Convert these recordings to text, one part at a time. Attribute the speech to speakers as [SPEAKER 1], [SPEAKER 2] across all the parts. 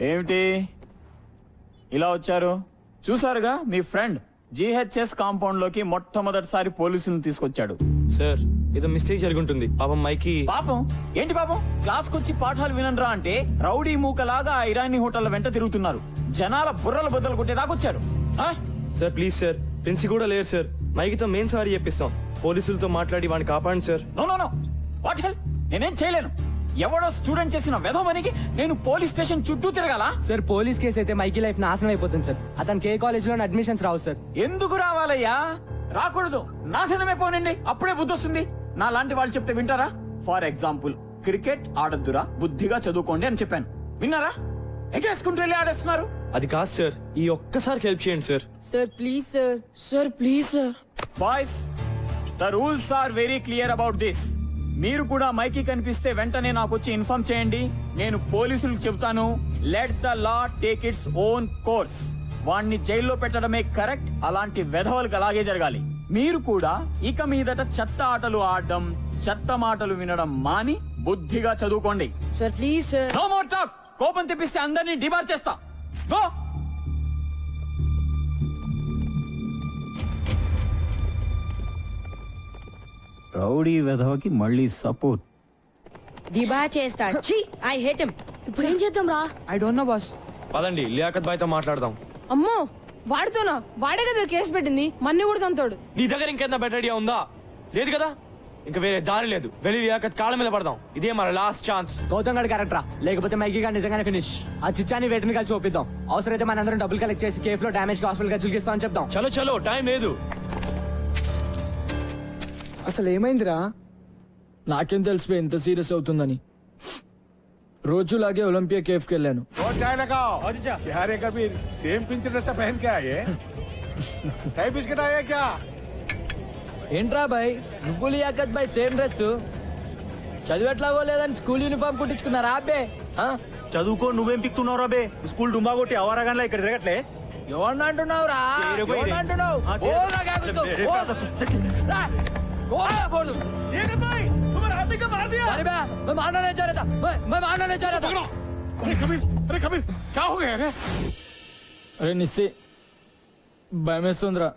[SPEAKER 1] ఏమిటి? ఇలా వచ్చారు? చూసారుగా మీ ఫ్రెండ్ జిహెచ్ఎస్ కాంపౌండ్లోకి మొట్టమొదటిసారి పోలీసులను తీసుకొచ్చాడు.
[SPEAKER 2] సార్ ఏదో మిస్టేక్ జరుగుంటుంది. పాపం మైకి
[SPEAKER 1] పాపం? ఏంటి పాపం? క్లాస్ కొచ్చి పాఠాలు వినరా అంటే రౌడీ మూకలాగా ఆ ఇరానీ హోటల్ వెంట తిరుగుతున్నారు. జనాల బుర్రల బద్దలు కొట్టేదాకొచ్చారు ఆ?
[SPEAKER 2] Sir please sir. ప్రిన్సి కూడా లేరు సార్. మైకితో మేం సారీ చెప్పిస్తాం. పోలీసులతో మాట్లాడి వాడిని కాపాడండి sir.
[SPEAKER 1] No no no. What hell? నేనేం చేయలేను. ఎవడో స్టూడెంట్ చేసిన వెధమనికి నేను పోలీస్ స్టేషన్ చుట్టూ తిరగాల?
[SPEAKER 3] సార్ పోలీస్ కేసు అయితే మైకి లైఫ్ నాశనం అయిపోతుంది సార్ అతనికి ఏ కాలేజ్లో అడ్మిషన్స్ రావు సార్
[SPEAKER 1] ఎందుకు రావాలయ్యా? రాకూడదు. నాశనమే పోనండి అప్పుడే బుద్ధి వస్తుంది. నా లాంటి వాళ్ళు చెప్తే వింటారా? ఫర్ ఎగ్జాంపుల్ క్రికెట్ ఆడద్దురా బుద్ధిగా చదువుకోండి అని చెప్పాను. విన్నారా? ఎగేసుకుంటూ వెళ్ళి ఆడేస్తున్నారు.
[SPEAKER 2] అది కాదు సార్ ఈ ఒక్కసారికి హెల్ప్ చేయండి sir
[SPEAKER 4] sir please sir sir please sir
[SPEAKER 1] boys the rules are very clear about this మీరు కూడా మైకి కనిపిస్తే వెంటనే నాకు వచ్చి ఇన్ఫార్మ్ చేయండి. నేను పోలీసులకు చెబుతాను. Let the law take its own course వాణ్ణి జైల్లో పెట్టడమే కరెక్ట్. అలాంటి వెధవలకు అలాగే జరగాలి. మీరు కూడా ఇక మీదట చెత్త ఆటలు ఆడడం చెత్త మాటలు వినడం మాని బుద్ధిగా చదువుకోండి.
[SPEAKER 4] Sir please
[SPEAKER 1] no more talk కోపం తెప్పిస్తే అందరినీ డిబార్ చేస్తా. గో రౌడీ వెధవకి మళ్ళీ సపోర్ట్.
[SPEAKER 5] దిబా చేస్తా. ఛీ ఐ హేట్ హిమ్.
[SPEAKER 4] ఇప్పుడు ఏం చేద్దాం రా?
[SPEAKER 3] I don't know boss.
[SPEAKER 2] పదండి లియాకత్ బాయ్తో మాట్లాడదాం.
[SPEAKER 6] అమ్మో వాడితోనా? వాడే కదా కేసు పెట్టింది. మన్ని కూడా తంతాడు
[SPEAKER 2] నీ దగ్గర ఇంకేదైనా బెటర్ ఐడియా ఉందా? లేదు కదా? ఇంకా వేరే దారి లేదు. వెళ్ళి లియాకత్ కాళ్ళ మీద పడదాం. ఇదే మన లాస్ట్ ఛాన్స్
[SPEAKER 3] గౌతమ్ గడ్ క్యారెక్టరా లేకపోతే మైకి గారు నిజంగానే ఫినిష్ ఆ చిచ్చాని వేటిని కలిసి చూపిద్దాం అవసరమైతే మన అందరం డబ్బులు కలెక్ట్ చేసి కేఫ్లో డామేజ్ హాస్పిటల్ ఖర్చులు ఇస్తామని చెప్దాం.
[SPEAKER 2] చలో చలో టైం లేదు.
[SPEAKER 7] అసలు ఏమైందిరా
[SPEAKER 3] నాకేం తెలిసిపోయి ఎంత సీరియస్ అవుతుందని రోజులాగే ఒలింపియా కేఫ్ కి వెళ్ళాను
[SPEAKER 8] और चाय लगाओ क्या रे कबीर सेम पिंच ड्रेस पहन के आए टाई बिस्किट आए क्या
[SPEAKER 3] ఏంట్రా బాయ్ నువ్వు లియాకత్ బాయ్ సేమ్ డ్రెస్ చదివేట్లాగో లేదని స్కూల్ యూనిఫామ్ కుట్టించుకున్నారా అబ్బే
[SPEAKER 9] చదువుకో నువ్వేం పిక్తున్నావు రాబే స్కూల్ డుమ్మా కొట్టి అవరాగానే ఇక్కడ తిరగట్లే
[SPEAKER 3] ఎవరిని అంటున్నావురా ఎవరిని అంటున్నావు
[SPEAKER 9] ఆ,
[SPEAKER 3] ఓ
[SPEAKER 9] వేరే-
[SPEAKER 3] నాకు ఆగుతావు.
[SPEAKER 9] వేరే
[SPEAKER 3] ఓ.
[SPEAKER 9] కాదు.
[SPEAKER 3] రా. ఓ, పోదు. अरे बे, मैं मारना नहीं चाह रहा था मैं मैं मारना नहीं चाह रहा था
[SPEAKER 8] अरे कबीर अरे कबीर क्या हो गया रे
[SPEAKER 3] అరే నిస్సి భయమేస్తుందిరా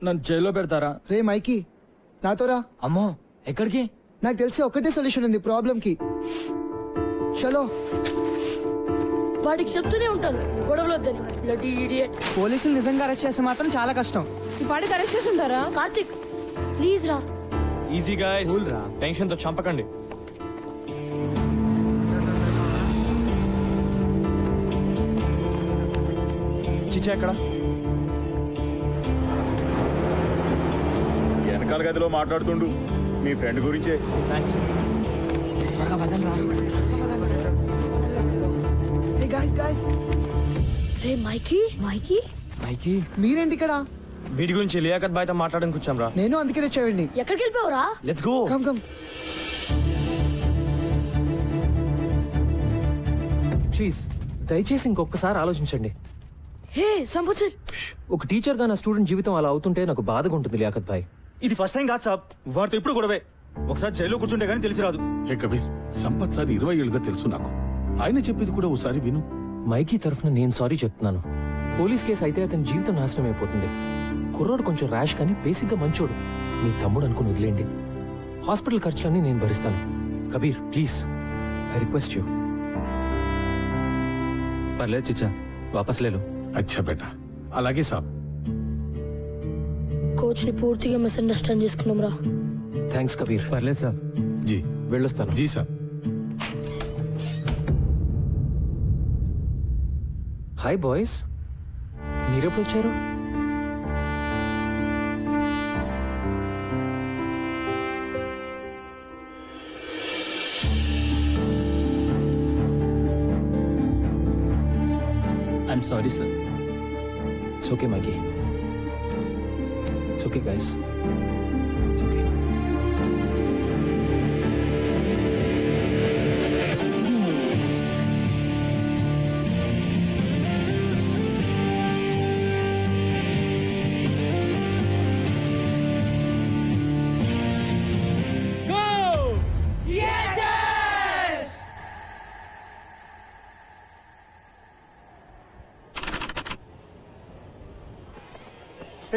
[SPEAKER 3] నన్ను జైల్లో పెడతారా
[SPEAKER 7] రే మైకి నాతోరా
[SPEAKER 3] అమ్మో ఎక్కడికి
[SPEAKER 7] నాకు తెలిసి ఒకటే సొల్యూషన్ ఉంది ప్రాబ్లం కి చలో
[SPEAKER 4] వాడికి చెప్తూనే ఉంటాను గొడవలు వద్దని బ్లడీ ఇడియట్
[SPEAKER 3] పోలీసులు నిజంగా అరెస్ట్ చేస్తే మాత్రం చాలా కష్టం
[SPEAKER 6] ఈ పాటికి అరెస్ట్ చేసి ఉంటారా
[SPEAKER 4] కార్తిక్ ప్లీజ్ రా
[SPEAKER 3] Easy
[SPEAKER 2] guys. టెన్షన్తో చంపకండి. చిచ్చా ఎక్కడ?
[SPEAKER 8] వెనకాల గదిలో మాట్లాడుతుండు. మీ ఫ్రెండ్ గురించే.
[SPEAKER 2] థ్యాంక్స్
[SPEAKER 7] హే గాయ్స్ గాయ్స్
[SPEAKER 4] రే మైకీ మైకీ
[SPEAKER 3] మైకి
[SPEAKER 7] మీరేంటి ఇక్కడ?
[SPEAKER 2] వీడి గురించి లియాకత్ బాయ్తో మాట్లాడడానికి వచ్చాం రా.
[SPEAKER 7] నేను అందుకే తెచ్చేవాడిని.
[SPEAKER 4] ఎక్కడికి వెళ్ళిపోవరా?
[SPEAKER 2] Let's go
[SPEAKER 7] come come
[SPEAKER 10] please దయచేసి ఇంకొకసారి ఆలోచించండి.
[SPEAKER 5] హే సంబుత్సర్.
[SPEAKER 10] ఒక టీచర్గా నా స్టూడెంట్ జీవితం అలా అవుతుంటే నాకు బాధగా ఉంటుంది లియాకత్ భాయ్
[SPEAKER 9] ఇది ఫస్ట్ టైం కాదు సాబ్. వాడితో ఇప్పుడు గొడవే. ఒకసారి జైల్లో కూర్చుంటే కానీ తెలిసి రాదు.
[SPEAKER 11] హే కబీర్ సంపత్ సార్ ఇరవై ఏళ్ళుగా తెలుసు నాకు. ఆయన చెప్పేది కూడా ఓసారి విను.
[SPEAKER 10] మైకీ తరఫున నేను సారీ చెప్తున్నాను. పోలీస్ కేసు అయితే అతని జీవితం నాశనం అయిపోతుంది కుర్రోడు కొంచెం ర్యాష్ కానీ బేసిక్గా మంచోడు. మీ తమ్ముడు అనుకుని వదిలేండి హాస్పిటల్ ఖర్చులన్నీ నేను భరిస్తాను. Kabir please I request you
[SPEAKER 9] పర్లేదు చిచ్చా. వాపస్ లేలు
[SPEAKER 11] అచ్చా బేటా. అలాగే సాబ్.
[SPEAKER 4] కోచ్ని పూర్తిగా మిస్అండర్స్టాండ్ చేసుకున్నాం రా.
[SPEAKER 10] థ్యాంక్స్ కబీర్.
[SPEAKER 9] పర్లేదు సాబ్.
[SPEAKER 11] జీ.
[SPEAKER 10] వెళ్ళొస్తాను.
[SPEAKER 11] జీ సాబ్.
[SPEAKER 10] హాయ్ బాయ్స్ మీరెప్పుడు వచ్చారు
[SPEAKER 1] I'm
[SPEAKER 10] sorry sir it's okay Mikey it's okay guys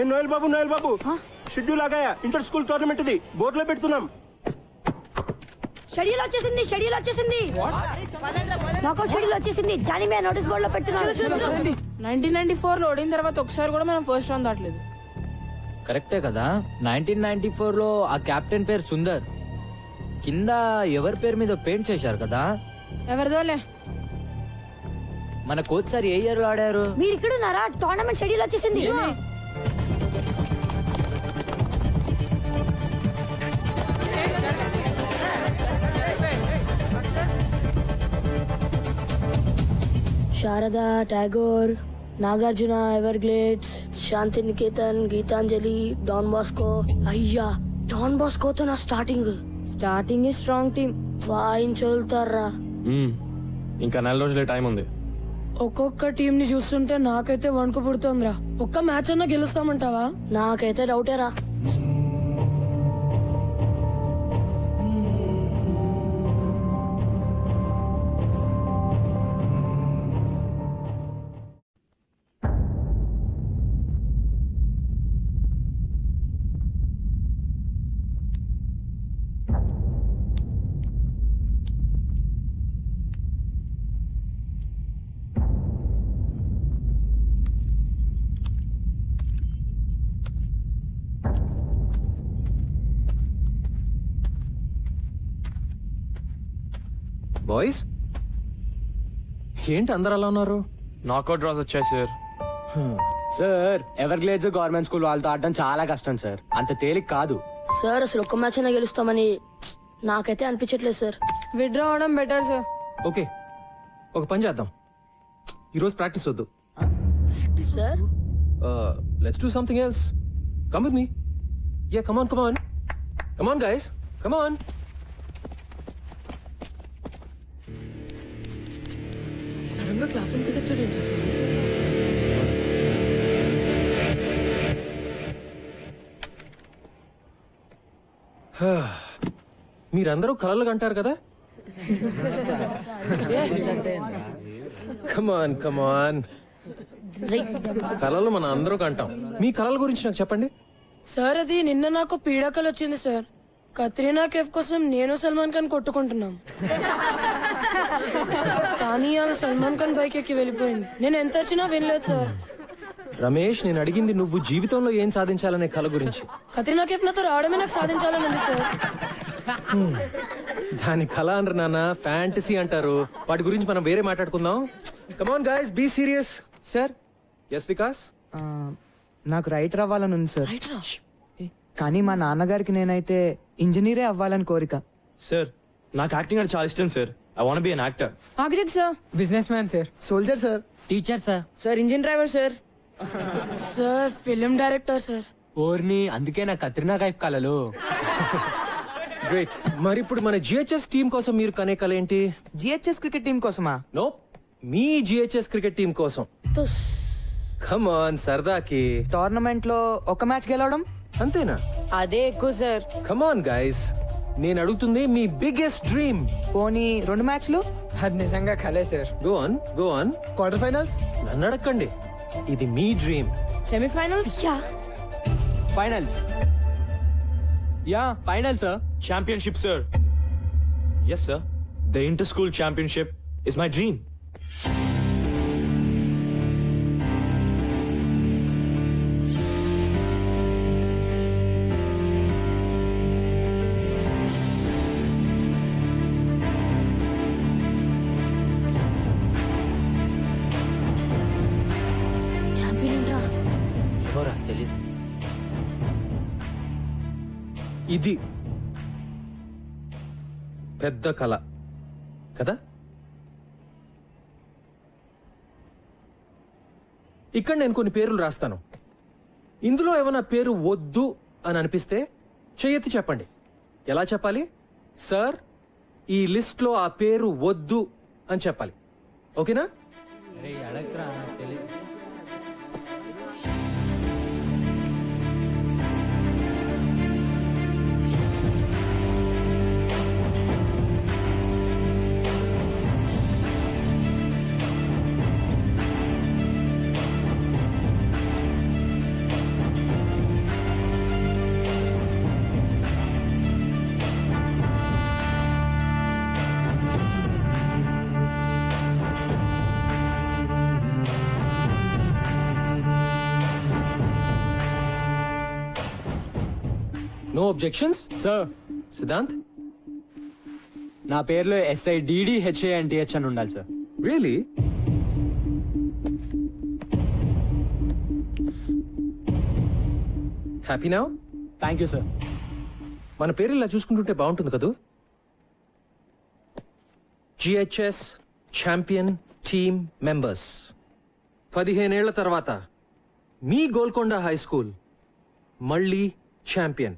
[SPEAKER 9] A Noel babu Noel babu. Schedule ఆగాయా inter school tournament ఇది. బోర్డులో పెడుతున్నాం.
[SPEAKER 4] షెడ్యూల్ వచ్చేసింది షెడ్యూల్ వచ్చేసింది. నాకౌట్ షెడ్యూల్ వచ్చేసింది. జానీ మే నోటీస్ బోర్డు లో పెడుతున్నాను
[SPEAKER 6] నైన్టీన్ నైన్టీ ఫోర్లో ఓడిన తర్వాత ఒకసారి కూడా మనం ఫస్ట్ రౌండ్ దాటలేదు.
[SPEAKER 3] కరెక్టే కదా. నైన్టీన్ నైన్టీ ఫోర్లో ఆ కెప్టెన్ పేరు సుందర్. కింద ఎవరి పేరు మీద పెయింట్ చేశారు కదా?
[SPEAKER 6] ఎవరిదోలే?
[SPEAKER 3] మన కోచ్ సార్ ఏ ఇయర్లో ఆడారు?
[SPEAKER 4] మీరు ఇక్కడ ఉన్నారా టోర్నమెంట్ షెడ్యూల్ వచ్చేసింది. Sharada Tagore Nagarjuna Everglades Shanti Niketan Gitanjali Don Bosco. అయ్యా డాన్ బాస్కోతో నా స్టార్టింగ్. స్టార్టింగ్ స్ట్రాంగ్ టీం వాయించోలుతారా.
[SPEAKER 2] ఇంకా నెల రోజులే టైం ఉంది.
[SPEAKER 6] ఒక్కొక్క టీం ని చూస్తుంటే నాకైతే వణుకు పుడుతోందిరా. ఒక్క మ్యాచ్ అన్నా గెలుస్తామంటావా?
[SPEAKER 4] నాకైతే డౌటేరా
[SPEAKER 10] బాయ్స్? ఏంటి అందరు అలా ఉన్నారు?
[SPEAKER 2] నాకౌట్ డ్రాస్ వచ్చాయి
[SPEAKER 3] sir sir Everglades government school వాళ్ళతో ఆడడం చాలా కష్టం సార్. అంత తేలిక కాదు.
[SPEAKER 4] సార్ అసలు ఒక్క మ్యాచ్ అయినా గెలుస్తామని నాకైతే అనిపించట్లేదు సార్.
[SPEAKER 6] విత్డ్రా అవడం బెటర్ సార్
[SPEAKER 10] ఓకే. ఒక పని చేద్దాం. ఈరోజు ప్రాక్టీస్ వద్దు.
[SPEAKER 4] Sir?
[SPEAKER 10] Let's do something else come with me yeah come on come on
[SPEAKER 6] come on guys come on సడన్గా క్లాస్ రూమ్కి
[SPEAKER 10] మీరందరూ కలలు కంటారు కదా? కమాన్ కమాన్ కలలు మన అందరూ కంటాం. మీ కలల గురించి నాకు చెప్పండి.
[SPEAKER 6] సార్ అది నిన్న నాకు పీడాకలు వచ్చింది సార్. కత్రీనా కేఫ్ కోసం నేను సల్మాన్ ఖాన్ కొట్టుకుంటున్నాం. కానీ ఆమె సల్మాన్ ఖాన్ బైక్ ఎక్కి వెళ్ళిపోయింది. నేను ఎంత వచ్చినా వినలేదు సార్.
[SPEAKER 10] రమేష్ నేను అడిగింది నువ్వు జీవితంలో ఏం సాధించాలనే కల గురించి.
[SPEAKER 6] కత్రీనా కేఫ్ నాతో రావడమే నాకు సాధించాలని ఉంది సార్.
[SPEAKER 10] దాని కళ అనరు నాన్న ఫ్యాంటసీ అంటారు. వాటి గురించి మనం వేరే మాట్లాడుకుందాం. Come on guys be
[SPEAKER 7] serious
[SPEAKER 10] sir? Yes
[SPEAKER 7] Vikas నాకు రైటర్ అవ్వాలని ఉంది సార్. ఏ, కానీ మా నాన్నగారికి నేనైతే ఇంజనీరే అవ్వాలని కోరిక.
[SPEAKER 2] సార్ నాకు యాక్టింగ్ అంటే చాలా ఇష్టం sir. I want be an
[SPEAKER 6] actor architect
[SPEAKER 7] sir. Businessman sir soldier sir
[SPEAKER 3] teacher sir
[SPEAKER 5] sir engine driver sir
[SPEAKER 6] sir film director sir
[SPEAKER 3] ఓర్ని అందుకే నా కత్రినా కైఫ్ కలలు.
[SPEAKER 10] గ్రేట్ మరి ఇప్పుడు మన జిహెచ్ఎస్ టీం కోసం మీరు కనే కల ఏంటి?
[SPEAKER 7] జిహెచ్ఎస్ క్రికెట్ టీం కోసమా?
[SPEAKER 10] నో మీ జిహెచ్ఎస్ క్రికెట్ టీం కోసం.
[SPEAKER 4] తుస్.
[SPEAKER 10] కమాన్ సరదాకి.
[SPEAKER 7] టోర్నమెంట్లో ఒక మ్యాచ్ గెలవడం?
[SPEAKER 10] అంతేనా?
[SPEAKER 5] అదే ఎక్కువ సార్.
[SPEAKER 10] కమాన్ గైస్ నేను అడుగుతుంది మీ బిగ్గెస్ట్ డ్రీమ్
[SPEAKER 7] పోనీ రెండు మ్యాచ్లు? అది నిజంగా కలే sir.
[SPEAKER 10] Go on go on
[SPEAKER 7] quarter finals
[SPEAKER 10] నన్ను అడగండి. ఇది మీ
[SPEAKER 5] dream
[SPEAKER 4] semifinals
[SPEAKER 3] finals yeah final sir
[SPEAKER 2] championship sir. Yes sir. The inter school championship is my dream.
[SPEAKER 3] ఎవరా తెలీదు.
[SPEAKER 10] ఇది పెద్ద కళ కదా? ఇక్కడ నేను కొన్ని పేర్లు రాస్తాను. ఇందులో ఏమైనా పేరు వద్దు అని అనిపిస్తే చెయ్యెత్తి చెప్పండి. ఎలా చెప్పాలి? సార్ ఈ లిస్ట్లో ఆ పేరు వద్దు అని చెప్పాలి. ఓకేనా?
[SPEAKER 3] అడగరా నాకు
[SPEAKER 10] నో అబ్జెక్షన్స్
[SPEAKER 3] సార్
[SPEAKER 10] సిద్ధాంత్
[SPEAKER 3] నా పేరులో ఎస్ఐ డిడి హెచ్ఏఎన్టీహెచ్ అని ఉండాలి sir
[SPEAKER 10] really happy now
[SPEAKER 3] thank you sir
[SPEAKER 10] మన పేరు ఇలా చూసుకుంటుంటే బాగుంటుంది కదూ? జిహెచ్ఎస్ ఛాంపియన్ టీమ్ మెంబర్స్ పదిహేనేళ్ళ తర్వాత మీ గోల్కొండ హై స్కూల్ మళ్ళీ ఛాంపియన్?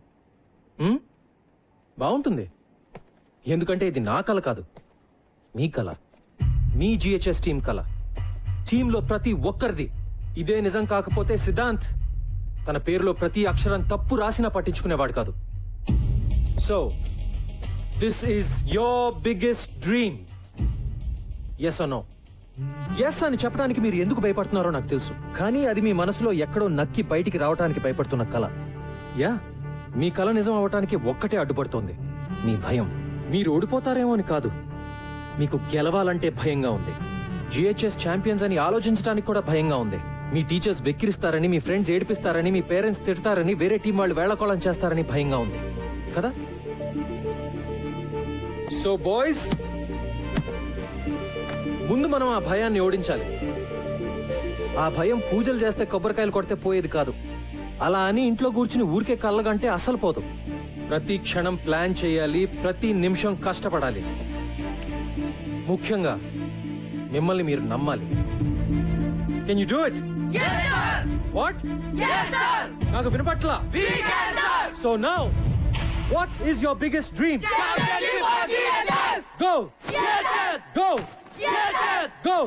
[SPEAKER 10] బాగుంటుంది. ఎందుకంటే ఇది నా కళ కాదు. మీ కళ మీ జిహెచ్ఎస్ టీం కళ టీంలో ప్రతి ఒక్కరిది. ఇదే నిజం కాకపోతే సిద్ధాంత్ తన పేరులో ప్రతి అక్షరం తప్పు రాసినా పట్టించుకునేవాడు కాదు. So this is your biggest dream yes అనో ఎస్ అని చెప్పడానికి మీరు ఎందుకు భయపడుతున్నారో నాకు తెలుసు. కానీ అది మీ మనసులో ఎక్కడో నక్కి బయటికి రావడానికి భయపడుతున్న కళ యా మీ కళ నిజం అవటానికి ఒక్కటే అడ్డుపడుతోంది. మీ భయం. మీరు ఓడిపోతారేమో అని కాదు. మీకు గెలవాలంటే భయంగా ఉంది. జిహెచ్ఎస్ ఛాంపియన్స్ అని ఆలోచించడానికి కూడా భయంగా ఉంది. మీ టీచర్స్ వెక్కిరిస్తారని మీ ఫ్రెండ్స్ ఏడిపిస్తారని మీ పేరెంట్స్ తిడతారని వేరే టీం వాళ్ళు వేళకోళం చేస్తారని భయంగా ఉంది. కదా? సో బాయ్స్ ముందు మనం ఆ భయాన్ని ఓడించాలి. ఆ భయం పూజలు చేస్తే కొబ్బరికాయలు కొడితే పోయేది కాదు. అలా అని ఇంట్లో కూర్చుని ఊరికే కళ్ళగంటే అస్సలు పోదు. ప్రతి క్షణం ప్లాన్ చేయాలి ప్రతి నిమిషం కష్టపడాలి. ముఖ్యంగా మిమ్మల్ని మీరు నమ్మాలి. Can you do it what నాకు వినపట్ల? So now what is your biggest dream go go go